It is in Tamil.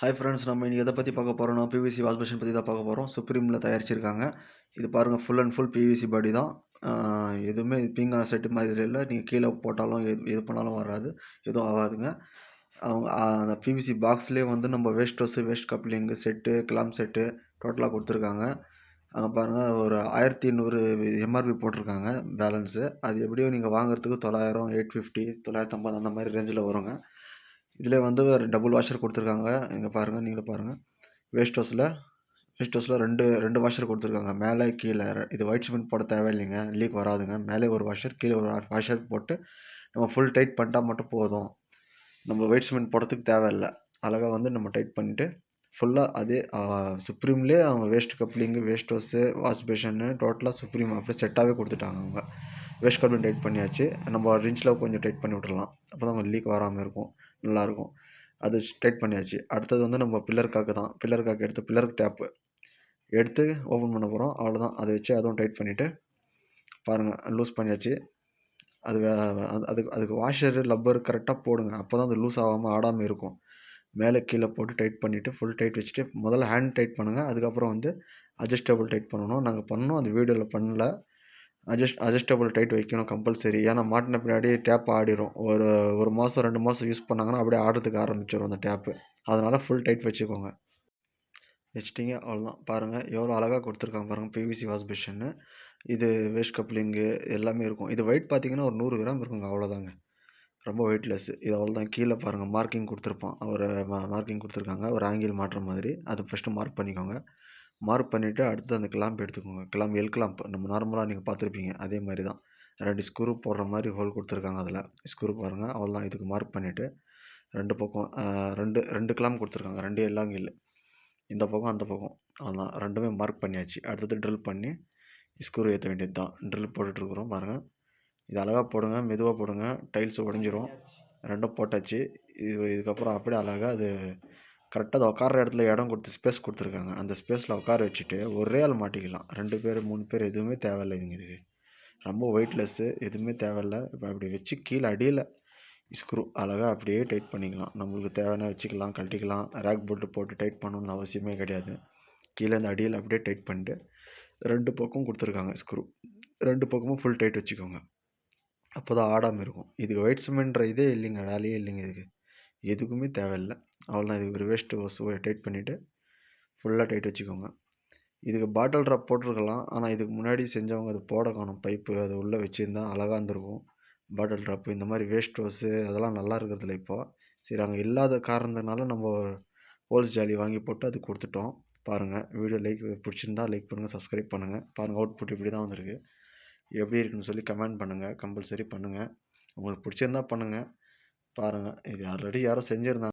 ஹாய் ஃப்ரெண்ட்ஸ் நம்ம இன்றைக்கி எதை பற்றி பார்க்க போகிறோம்னா பிவிசி வாஷ் மிஷின் பற்றி தான் பார்க்க போகிறோம் சுப்ரீமில் தயாரிச்சிருக்காங்க. இது பாருங்கள் full and full PVC body தான். எதுவுமே பீங்கா செட்டு மாதிரி இல்லை. நீங்கள் கீழே போட்டாலும் எது எது பண்ணாலும் வராது. எதுவும் ஆகாதுங்க. அவங்க அந்த பிவிசி பாக்ஸ்லேயே வந்து நம்ம waste dress waste coupling set clamp set டோட்டலாக கொடுத்துருக்காங்க. அங்கே பாருங்கள் ஒரு ஆயிரத்தி எண்ணூறு எம்ஆர்பி போட்டிருக்காங்க பேலன்ஸு அது எப்படியோ நீங்கள் வாங்குறதுக்கு தொள்ளாயிரம் எயிட் ஃபிஃப்டி தொள்ளாயிரத்தி ஐம்பது அந்த மாதிரி ரேஞ்சில் வருங்க. இதில் வந்து ஒரு டபுள் வாஷர் கொடுத்துருக்காங்க. இங்கே பாருங்கள் நீங்களும் பாருங்கள் வேஸ்ட் ஹவுஸில் வேஸ்ட் ஹவுஸில் ரெண்டு ரெண்டு வாஷர் கொடுத்துருக்காங்க. மேலே கீழே இது ஒயிட் சிமெண்ட் போட தேவையில்லைங்க. லீக் வராதுங்க. மேலே ஒரு வாஷர் கீழே ஒரு வாஷர் போட்டு நம்ம ஃபுல் டைட் பண்ணிட்டா மட்டும் போதும். நம்ம ஒயிட் சிமெண்ட் போடுறதுக்கு தேவையில்லை. அழகாக வந்து நம்ம டைட் பண்ணிவிட்டு ஃபுல்லாக அதே சுப்ரீம்லேயே அவங்க waste coupling waste hose wash பேஷன்னு டோட்டலாக சுப்ரீம் அப்படியே செட்டாகவே கொடுத்துட்டாங்க அவங்க. வேஸ்ட் கப்ளிங் டைட் பண்ணியாச்சு. நம்ம ரிஞ்சில் கொஞ்சம் டைட் பண்ணி விட்டுறலாம். அப்போ தான் அவங்க லீக் வராமல் இருக்கும். நல்லாயிருக்கும் அது டைட் பண்ணியாச்சு. அடுத்தது வந்து நம்ம பில்லர் காக்கு தான். பில்லர் காக்கு எடுத்து பில்லர் டேப்பு எடுத்து ஓப்பன் பண்ண போகிறோம் அவ்வளோதான் அதை வச்சு அதுவும் டைட் பண்ணிவிட்டு பாருங்கள் லூஸ் பண்ணியாச்சு. அது வே- அது- அதுக்கு அதுக்கு வாஷர் லப்பர் கரெக்டாக போடுங்க. அப்போ தான் அது லூஸ் ஆகாமல் ஆடாமல் இருக்கும். மேலே கீழே போட்டு டைட் பண்ணிவிட்டு ஃபுல் டைட் வச்சுட்டு முதல்ல ஹேண்ட் டைட் பண்ணுங்கள் அதுக்கப்புறம் வந்து அட்ஜஸ்டபுள் டைட் பண்ணணும். நாங்கள் பண்ணோம் அந்த வீடியோவில் பண்ணல. அட்ஜஸ்ட் அட்ஜஸ்டபிள் டைட் வைக்கணும் கம்பல்சரி ஏன்னா மாட்டின பின்னாடி டேப் ஆடிரும். ஒரு ஒரு மாதம் ரெண்டு மாதம் யூஸ் பண்ணாங்கன்னா அப்படியே ஆடுறதுக்கு ஆரம்பிச்சிடும் அந்த டேப்பு அதனால் ஃபுல் டைட் வச்சுக்கோங்க. வச்சுட்டிங்க அவ்வளோதான் பாருங்கள் எவ்வளோ அழகாக கொடுத்துருக்காங்க பாருங்கள் பிவிசி வாஷ் இது வேஸ்ட் கப்ளிங்கு எல்லாமே இருக்கும். இது வெயிட் பார்த்தீங்கன்னா ஒரு நூறு கிராம் இருக்குங்க அவ்வளோதாங்க ரொம்ப வெயிட்லெஸ் இது அவ்வளோதான் கீழே பாருங்கள் மார்க்கிங் கொடுத்துருப்பான். ஒரு மார்க்கிங் கொடுத்துருக்காங்க. ஒரு ஆங்கிள் மாட்டுற மாதிரி. அதை ஃபஸ்ட்டு மார்க் பண்ணிக்கோங்க. மார்க் பண்ணிவிட்டு அடுத்து அந்த கிளாம்ப் எடுத்துக்கோங்க. கிளாம்ப் எல் கிளாம்ப் நம்ம நார்மலாக நீங்கள் பார்த்துருப்பீங்க. அதே மாதிரி தான். ரெண்டு ஸ்க்ரூ போடுற மாதிரி ஹோல் கொடுத்துருக்காங்க அதில். ஸ்க்ரூ பாருங்கள் அவ்வளோதான் இதுக்கு மார்க் பண்ணிவிட்டு ரெண்டு பக்கம் ரெண்டு ரெண்டு கிளாம்ப் கொடுத்துருக்காங்க. ரெண்டு எல்லாங்கில் இந்த பக்கம் அந்த பக்கம். அவ்வளோதான் ரெண்டுமே மார்க் பண்ணியாச்சு. அடுத்தது ட்ரில் பண்ணி ஸ்க்ரூ ஏற்ற வேண்டியது தான். ட்ரில் போட்டுட்ருக்குறோம் பாருங்கள் இது அழகாக போடுங்க. மெதுவாக போடுங்க. டைல்ஸ் உடஞ்சிரும். ரெண்டும் போட்டாச்சு. இது இதுக்கப்புறம் அப்படியே அழகாக அது கரெக்டாக அதை உட்கார இடத்துல இடம் கொடுத்து ஸ்பேஸ் கொடுத்துருக்காங்க. அந்த ஸ்பேஸில் உட்கார வச்சுட்டு ஒரே ஆள் மாட்டிக்கலாம். ரெண்டு பேர் மூணு பேர் எதுவுமே தேவையில்லை இதுங்க இதுக்கு. ரொம்ப வெயிட்லெஸ்ஸு எதுவுமே தேவையில்ல. இப்போ அப்படி வச்சு கீழே அடியில் ஸ்க்ரூ அழகாக அப்படியே டைட் பண்ணிக்கலாம். நம்மளுக்கு தேவையான வச்சுக்கலாம் கழட்டிக்கலாம். ரேக் போல்ட்டு போட்டு டைட் பண்ணணும்னு அவசியமே கிடையாது. கீழே இந்த அடியில் அப்படியே டைட் பண்ணிட்டு ரெண்டு பக்கம் கொடுத்துருக்காங்க ஸ்க்ரூ ரெண்டு பக்கமும் ஃபுல் டைட் வச்சுக்கோங்க. அப்போ தான் ஆடாமல் இருக்கும். இதுக்கு ஒயிட் சிமெண்ட்ற இதே இல்லைங்க. வேலையே இல்லைங்க இதுக்கு. எதுக்குமே தேவையில்லை. அவ்வளோதான் இதுக்கு ஒரு வேஸ்ட்டு வசு டைட் பண்ணிவிட்டு ஃபுல்லாக டைட் வச்சுக்கோங்க. இதுக்கு பாட்டில் ட்ராப் போட்டிருக்கலாம். ஆனால் இதுக்கு முன்னாடி செஞ்சவங்க அது போட காணும். பைப்பு அது உள்ளே வச்சுருந்தா அழகாக இருந்திருக்கும். பாட்டில் ட்ராப்பு இந்த மாதிரி வேஸ்ட் ஹோஸு அதெல்லாம் நல்லா இருக்கிறதுல இப்போது சரி அங்கே இல்லாத காரணத்தினால நம்ம ஹோல்ஸ் ஜாலி வாங்கி போட்டு அது கொடுத்துட்டோம். பாருங்கள் வீடியோ லைக் பிடிச்சிருந்தா லைக் பண்ணுங்கள் சப்ஸ்கிரைப் பண்ணுங்கள் பாருங்கள் அவுட்புட் இப்படி தான் வந்திருக்கு. எப்படி இருக்குன்னு சொல்லி கமெண்ட் பண்ணுங்கள் கம்பல்சரி பண்ணுங்கள் உங்களுக்கு பிடிச்சிருந்தா பண்ணுங்கள் பாருங்கள் இது ஆல்ரெடி யாரோ செஞ்சுருந்தாங்க.